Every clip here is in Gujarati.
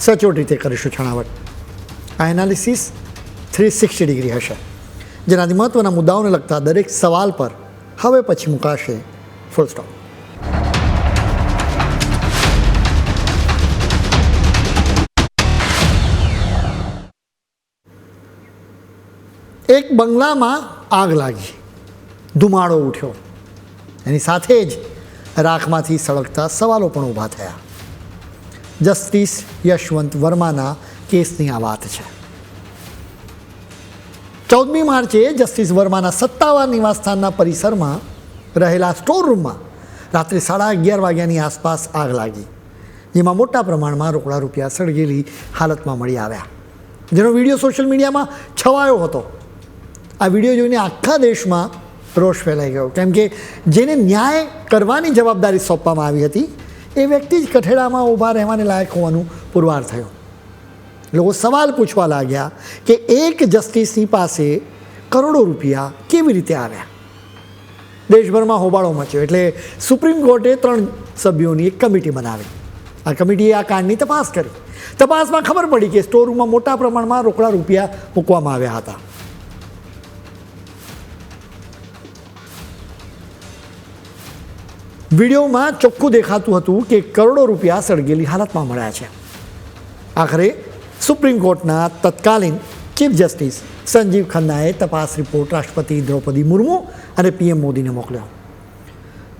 સચોટ રીતે કરીશું છણાવટ. આ એનાલિસિસ થ્રી સિક્સટી ડિગ્રી હશે. જેનાથી મહત્ત્વના મુદ્દાઓને લગતા દરેક સવાલ પર હવે પછી મુકાશે ફૂલ સ્ટોપ એક બંગલામાં આગ લાગી. ધુમાડો ઉઠ્યો. એની સાથે જ રાખમાંથી સળગતા સવાલો પણ ઊભા થયા. જસ્ટિસ યશવંત વર્માના કેસની આ વાત છે. ચૌદમી માર્ચે જસ્ટિસ વર્માના સત્તાવાર નિવાસસ્થાનના પરિસરમાં રહેલા સ્ટોર રૂમમાં રાત્રે સાડા અગિયાર વાગ્યાની આસપાસ આગ લાગી, જેમાં મોટા પ્રમાણમાં રોકડા રૂપિયા સળગેલી હાલતમાં મળી આવ્યા. જેનો વીડિયો સોશિયલ મીડિયામાં છવાયો હતો. આ વીડિયો જોઈને આખા દેશમાં રોષ ફેલાઈ ગયો. કેમ કે જેને ન્યાય કરવાની જવાબદારી સોંપવામાં આવી હતી એ વ્યક્તિ જ કઠેડામાં ઊભા રહેવાને લાયક હોવાનું પુરવાર થયો. લોકો સવાલ પૂછવા લાગ્યા કે એક જસ્ટિસની પાસે કરોડો રૂપિયા કેવી રીતે આવ્યા? દેશભરમાં હોબાળો મચ્યો એટલે સુપ્રીમ કોર્ટે ત્રણ સભ્યોની એક કમિટી બનાવી. આ કમિટીએ આ કાંડની તપાસ કરી. તપાસમાં ખબર પડી કે સ્ટોર રૂમમાં મોટા પ્રમાણમાં રોકડા રૂપિયા મૂકવામાં આવ્યા હતા. વિડીયોમાં ચોખ્ખું દેખાતું હતું કે કરોડો રૂપિયા સળગેલી હાલતમાં મળ્યા છે. આખરે સુપ્રીમ કોર્ટના તત્કાલીન ચીફ જસ્ટિસ સંજીવ ખન્નાએ તપાસ રિપોર્ટ રાષ્ટ્રપતિ દ્રૌપદી મુર્મુ અને પીએમ મોદીને મોકલ્યો.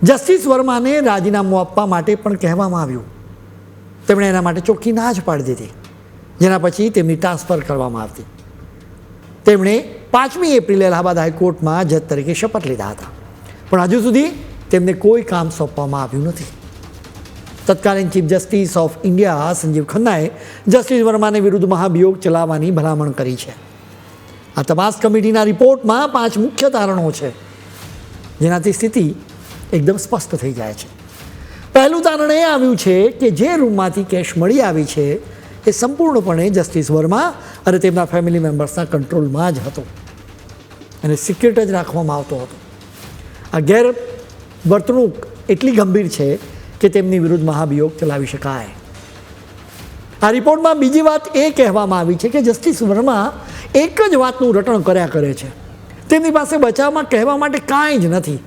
જસ્ટિસ વર્માને રાજીનામું આપવા માટે પણ કહેવામાં આવ્યું. તેમણે એના માટે ચોખ્ખી ના જ પાડી દીધી, જેના પછી તેમની ટ્રાન્સફર કરવામાં આવતી. તેમણે પાંચમી એપ્રિલે અલ્હાબાદ હાઈકોર્ટમાં જજ તરીકે શપથ લીધા હતા. પણ હજુ સુધી તેમને કોઈ કામ સોંપવામાં આવ્યું નથી. તત્કાલીન chief justice of India Sanjiv ખન્નાએ justice વર્માને વિરુદ્ધ મહાભિયોગ ચલાવવાની ભલામણ કરી છે. આ તપાસ કમિટીના રિપોર્ટમાં પાંચ મુખ્ય તારણો છે, જેનાથી સ્થિતિ એકદમ સ્પષ્ટ થઈ જાય છે. પહેલું તારણ એ આવ્યું છે કે જે રૂમમાંથી કેશ મળી આવી છે, એ સંપૂર્ણપણે જસ્ટિસ વર્મા અને તેમના ફેમિલી મેમ્બર્સના કંટ્રોલમાં જ હતો અને સિક્રેટ જ રાખવામાં આવતો હતો. આ ગેર વર્તણૂક એટલી ગંભીર છે કે તેમની વિરુદ્ધ મહાભિયોગ ચલાવી શકાય. આ રિપોર્ટમાં બીજી વાત એ કહેવામાં આવી છે કે જસ્ટિસ વર્મા એક જ વાતનું રટણ કર્યા કરે છે. તેમની પાસે બચાવમાં કહેવા માટે કાંઈ જ નથી.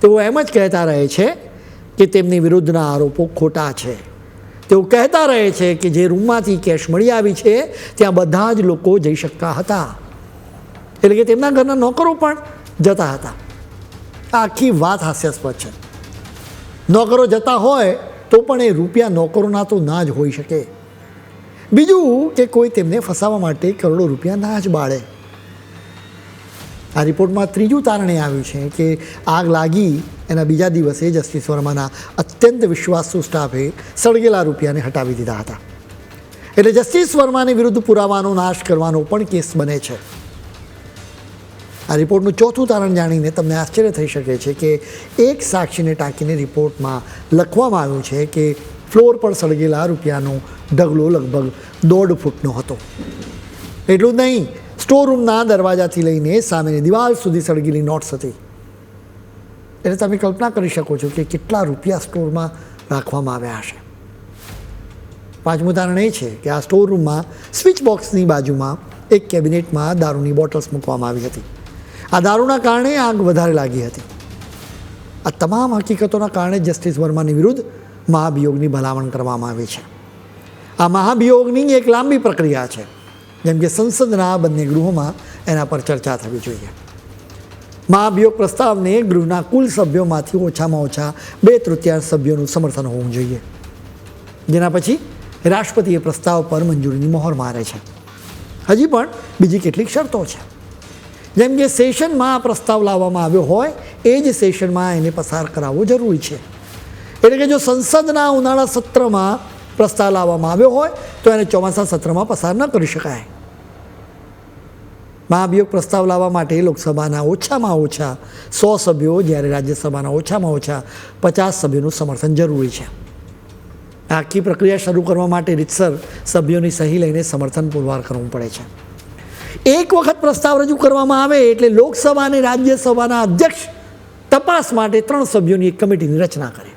તેઓ એમ જ કહેતા રહે છે કે તેમની વિરુદ્ધના આરોપો ખોટા છે. તેઓ કહેતા રહે છે કે જે રૂમમાંથી કેશ મળી આવી છે, ત્યાં બધા જ લોકો જઈ શકતા હતા. એટલે કે તેમના ઘરના નોકરો પણ જતા હતા. આખી વાત હાસ્યાસ્પદ છે. નોકરો જતા હોય તો પણ એ રૂપિયા નોકરોના તો ના જ હોઈ શકે. બીજું કે કોઈ તેમને ફસાવવા માટે કરોડો રૂપિયા ના જ બાળે. આ રિપોર્ટમાં ત્રીજું તારણે આવ્યું છે કે આગ લાગી એના બીજા દિવસે જસ્ટિસ વર્માના અત્યંત વિશ્વાસુ સ્ટાફે સળગેલા રૂપિયાને હટાવી દીધા હતા. એટલે જસ્ટિસ વર્માની વિરુદ્ધ પુરાવાનો નાશ કરવાનો પણ કેસ બને છે. આ રિપોર્ટનું ચોથું તારણ જાણીને તમને આશ્ચર્ય થઈ શકે છે કે એક સાક્ષીને ટાંકીને રિપોર્ટમાં લખવામાં આવ્યું છે કે ફ્લોર પર સળગેલા રૂપિયાનો ઢગલો લગભગ દોઢ ફૂટનો હતો. એટલું જ નહીં સ્ટોર રૂમના દરવાજાથી લઈને સામેની દિવાલ સુધી સળગેલી નોટ્સ હતી. એટલે તમે કલ્પના કરી શકો છો કે કેટલા રૂપિયા સ્ટોરમાં રાખવામાં આવ્યા હશે. પાંચમું તારણ એ છે કે આ સ્ટોર રૂમમાં સ્વિચ બોક્સની બાજુમાં એક કેબિનેટમાં દારૂની બોટલ્સ મૂકવામાં આવી હતી. આ દારૂના કારણે આગ વધારે લાગી હતી. આ તમામ હકીકતોના કારણે જસ્ટિસ વર્માની વિરુદ્ધ મહાભિયોગની ભલામણ કરવામાં આવી છે. આ મહાભિયોગની એક લાંબી પ્રક્રિયા છે, જેમ કે સંસદના બંને ગૃહોમાં એના પર ચર્ચા થવી જોઈએ. મહાભિયોગ પ્રસ્તાવને ગૃહના કુલ સભ્યોમાંથી ઓછામાં ઓછા બે તૃતીયાંશ સભ્યોનું સમર્થન હોવું જોઈએ. જેના પછી રાષ્ટ્રપતિએ પ્રસ્તાવ પર મંજૂરીની મહોર મારે છે. હજી પણ બીજી કેટલીક શરતો છે. જેમ કે સેશનમાં આ પ્રસ્તાવ લાવવામાં આવ્યો હોય, એ જ સેશનમાં એને પસાર કરાવવો જરૂરી છે. એટલે કે જો સંસદના ઉનાળા સત્રમાં પ્રસ્તાવ લાવવામાં આવ્યો હોય, તો એને ચોમાસા સત્રમાં પસાર ન કરી શકાય. મહાભિયોગ પ્રસ્તાવ લાવવા માટે લોકસભાના ઓછામાં ઓછા સો સભ્યો, જ્યારે રાજ્યસભાના ઓછામાં ઓછા પચાસ સભ્યોનું સમર્થન જરૂરી છે. આખી પ્રક્રિયા શરૂ કરવા માટે રીતસર સભ્યોની સહી લઈને સમર્થન પુરવાર કરવું પડે છે. એક વખત પ્રસ્તાવ રજૂ કરવામાં આવે એટલે લોકસભા અને રાજ્યસભાના અધ્યક્ષ તપાસ માટે ત્રણ સભ્યોની એક કમિટીની રચના કરે.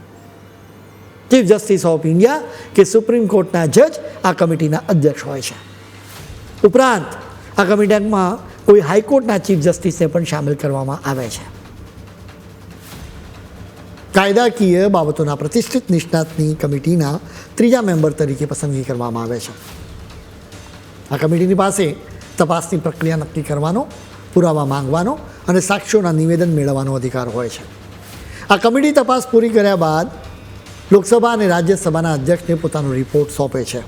ચીફ જસ્ટિસ ઓફ ઇન્ડિયા કે સુપ્રીમ કોર્ટના જજ આ કમિટીના અધ્યક્ષ હોય છે. ઉપરાંત આ કમિટીમાં કોઈ હાઈકોર્ટના ચીફ જસ્ટિસને પણ સામેલ કરવામાં આવે છે. કાયદાકીય બાબતોના પ્રતિષ્ઠિત નિષ્ણાતની કમિટીના ત્રીજા મેમ્બર તરીકે પસંદગી કરવામાં આવે છે. આ કમિટીની પાસે તપાસની પ્રક્રિયા નક્કી કરવાનો, પુરાવા માંગવાનો અને સાક્ષીઓના નિવેદન મેળવવાનો અધિકાર હોય છે. આ કમિટી તપાસ પૂરી કર્યા બાદ લોકસભા અને રાજ્યસભાના અધ્યક્ષને પોતાનો રિપોર્ટ સોંપે છે.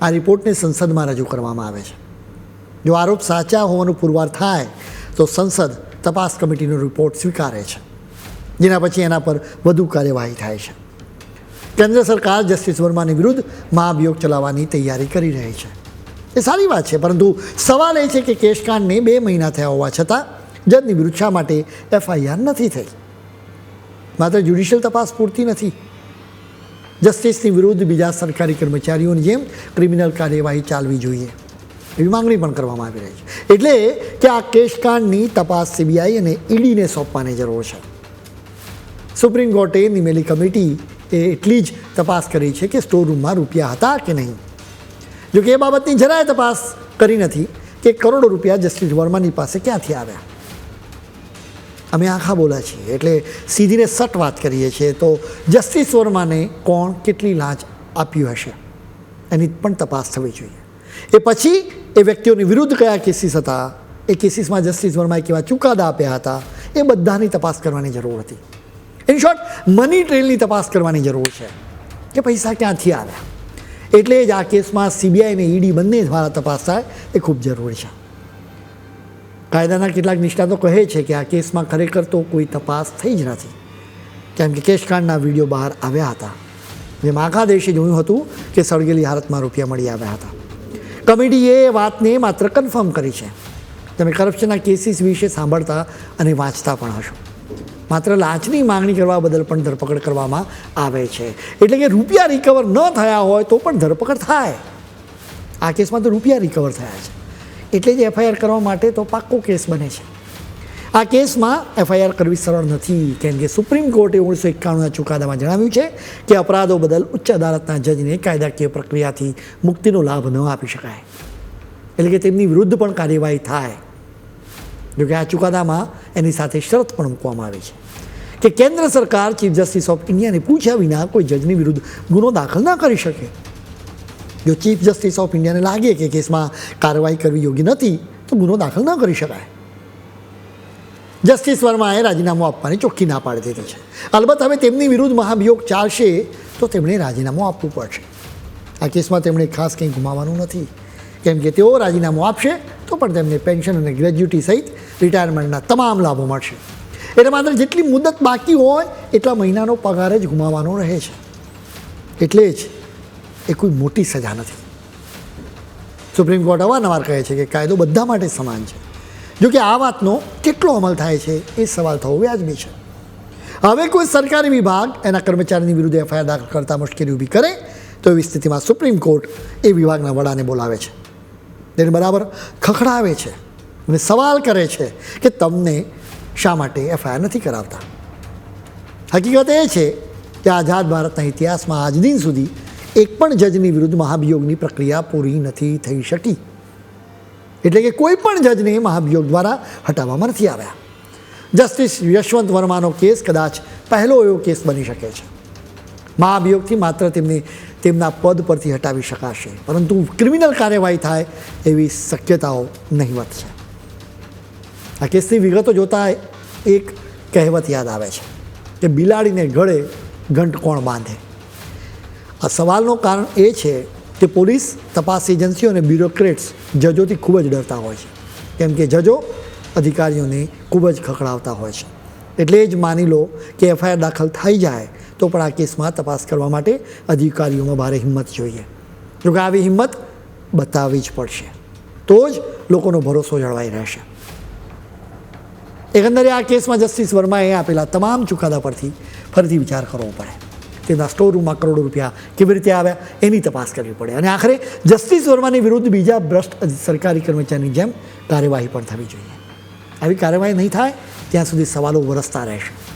આ રિપોર્ટને સંસદમાં રજૂ કરવામાં આવે છે. જો આરોપ સાચા હોવાનું પુરવાર થાય, તો સંસદ તપાસ કમિટીનો રિપોર્ટ સ્વીકારે છે. જેના પછી એના પર વધુ કાર્યવાહી થાય છે. કેન્દ્ર સરકાર જસ્ટિસ વર્માની વિરુદ્ધ મહાભિયોગ ચલાવવાની તૈયારી કરી રહી છે. એ સારી વાત છે, પરંતુ સવાલ એ છે કે કેશકાંડને બે મહિના થયા હોવા છતાં જજની વિરુદ્ધ માટે એફઆઈઆર નથી થઈ? માત્ર જ્યુડિશિયલ તપાસ પૂરતી નથી. જસ્ટિસની વિરુદ્ધ બીજા સરકારી કર્મચારીઓની જેમ ક્રિમિનલ કાર્યવાહી ચાલવી જોઈએ. એવી માંગણી પણ કરવામાં આવી રહી છે. એટલે કે આ કેશકાંડની તપાસ સીબીઆઈ અને ઈડીને સોંપવાની જરૂર છે. સુપ્રીમ કોર્ટે નિમેલી કમિટી એ એટલી જ તપાસ કરી છે કે સ્ટોર રૂમમાં રૂપિયા હતા કે નહીં? જો કે એ બાબતની જરાય તપાસ કરી નથી કે કરોડો રૂપિયા જસ્ટિસ વર્માની પાસે ક્યાંથી આવ્યા. અમે આખા બોલા છીએ, એટલે સીધીને સટ વાત કરીએ છીએ તો જસ્ટિસ વર્માને કોણ કેટલી લાંચ આપ્યું હશે? એની પણ તપાસ થવી જોઈએ. એ પછી એ વ્યક્તિઓની વિરુદ્ધ કયા કેસીસ હતા, એ કેસીસમાં જસ્ટિસ વર્માએ કેવા ચુકાદા આપ્યા હતા, એ બધાની તપાસ કરવાની જરૂર હતી. ઇન શોર્ટ મની ટ્રેલની તપાસ કરવાની જરૂર છે કે પૈસા ક્યાંથી આવ્યા? એટલે જ આ કેસમાં સીબીઆઈ અને ઈડી બંને દ્વારા તપાસ થાય એ ખૂબ જરૂરી છે. કાયદાના કેટલાક નિષ્ણાતો કહે છે કે આ કેસમાં ખરેખર તો કોઈ તપાસ થઈ જ નથી. કેમ કે કેશકાંડના વીડિયો બહાર આવ્યા હતા. જેમાં આખા દેશે જોયું હતું કે સળગેલી હાલતમાં રૂપિયા મળી આવ્યા હતા. કમિટીએ એ વાતને માત્ર કન્ફર્મ કરી છે. તમે કરપ્શનના કેસીસ વિશે સાંભળતા અને વાંચતા પણ હશો. માત્ર લાંચની માંગણી કરવા બદલ પણ ધરપકડ કરવામાં આવે છે. એટલે કે રૂપિયા રિકવર ન થયા હોય તો પણ ધરપકડ થાય. આ કેસમાં તો રૂપિયા રિકવર થયા છે. એટલે જ એફઆઈઆર કરવા માટે તો પાક્કો કેસ બને છે. આ કેસમાં એફઆઈઆર કરવી સરળ નથી, કેમ કે સુપ્રીમ કોર્ટે ઓગણીસો એકાણુંના ચુકાદામાં જણાવ્યું છે કે અપરાધો બદલ ઉચ્ચ અદાલતના જજને કાયદાકીય પ્રક્રિયાથી મુક્તિનો લાભ ન આપી શકાય. એટલે કે તેમની વિરુદ્ધ પણ કાર્યવાહી થાય. જોકે આ ચુકાદામાં એની સાથે શરત પણ મૂકવામાં આવી છે. કે કેન્દ્ર સરકાર ચીફ જસ્ટિસ ઓફ ઇન્ડિયાને પૂછ્યા વિના કોઈ જજની વિરુદ્ધ ગુનો દાખલ ન કરી શકે. જો ચીફ જસ્ટિસ ઓફ ઇન્ડિયાને લાગે કે કેસમાં કાર્યવાહી કરવી યોગ્ય નથી, તો ગુનો દાખલ ન કરી શકાય. જસ્ટિસ વર્માએ રાજીનામું આપવાની ચોખ્ખી ના પાડી દીધી છે. અલબત્ત હવે તેમની વિરુદ્ધ મહાભિયોગ ચાલશે, તો તેમણે રાજીનામું આપવું પડશે. આ કેસમાં તેમણે ખાસ કંઈ ગુમાવવાનું નથી. કેમ કે તેઓ રાજીનામું આપશે તો પણ તેમને પેન્શન અને ગ્રેજ્યુટી સહિત રિટાયરમેન્ટના તમામ લાભો મળશે. એટલે માત્ર જેટલી મુદત બાકી હોય, એટલા મહિનાનો પગાર જ ગુમાવવાનો રહે છે. એટલે જ એ કોઈ મોટી સજા નથી. સુપ્રીમ કોર્ટ અવારનવાર કહે છે કે કાયદો બધા માટે સમાન છે. જો કે આ વાતનો કેટલો અમલ થાય છે એ સવાલ થવો વ્યાજબી છે. હવે કોઈ સરકારી વિભાગ એના કર્મચારીની વિરુદ્ધ એફઆઈઆર દાખલ કરતા મુશ્કેલી ઊભી કરે, તો એવી સ્થિતિમાં સુપ્રીમ કોર્ટ એ વિભાગના વડાને બોલાવે છે. તેને બરાબર ખખડાવે છે અને સવાલ કરે છે કે તમને શા માટે એફઆઈઆર નથી કરાવતા? હકીકત એ છે કે આઝાદ ભારતના ઇતિહાસમાં આજ દિન સુધી એક પણ જજની વિરુદ્ધ મહાભિયોગની પ્રક્રિયા પૂરી નથી થઈ શકી. એટલે કે કોઈ પણ જજને મહાભિયોગ દ્વારા હટાવવામાં નથી આવ્યા. જસ્ટિસ યશવંત વર્માનો કેસ કદાચ પહેલો એવો કેસ બની શકે છે. મહાભિયોગથી માત્ર તેમને તેમના પદ પરથી હટાવી શકાશે. પરંતુ ક્રિમિનલ કાર્યવાહી થાય એવી શક્યતાઓ નહીવત છે. આ કેસની વિગતો જોતાં એક કહેવત યાદ આવે છે કે બિલાડીને ગળે ઘંટ કોણ બાંધે? આ સવાલનું કારણ એ છે કે પોલીસ, તપાસ એજન્સીઓ અને બ્યુરોક્રેટ્સ જજોથી ખૂબ જ ડરતા હોય છે. કેમ કે જજો અધિકારીઓને ખૂબ જ ખખડાવતા હોય છે. એટલે જ માની લો કે એફઆઈઆર દાખલ થઈ જાય તો પણ આ કેસમાં તપાસ કરવા માટે અધિકારીઓમાં ભારે હિંમત જોઈએ. જોકે આવી હિંમત બતાવવી જ પડશે. તો જ લોકોનો ભરોસો જળવાઈ રહેશે. એકંદરે આ કેસમાં જસ્ટિસ વર્માએ આપેલા તમામ ચુકાદા પરથી ફરીથી વિચાર કરવો પડે. તેના સ્ટોર રૂમમાં કરોડો રૂપિયા કેવી રીતે આવ્યા એની તપાસ કરવી પડે. અને આખરે જસ્ટિસ વર્માની વિરુદ્ધ બીજા ભ્રષ્ટ સરકારી કર્મચારીની જેમ કાર્યવાહી પણ થવી જોઈએ. આવી કાર્યવાહી નહીં થાય, ત્યાં સુધી સવાલો વરસતા રહેશે.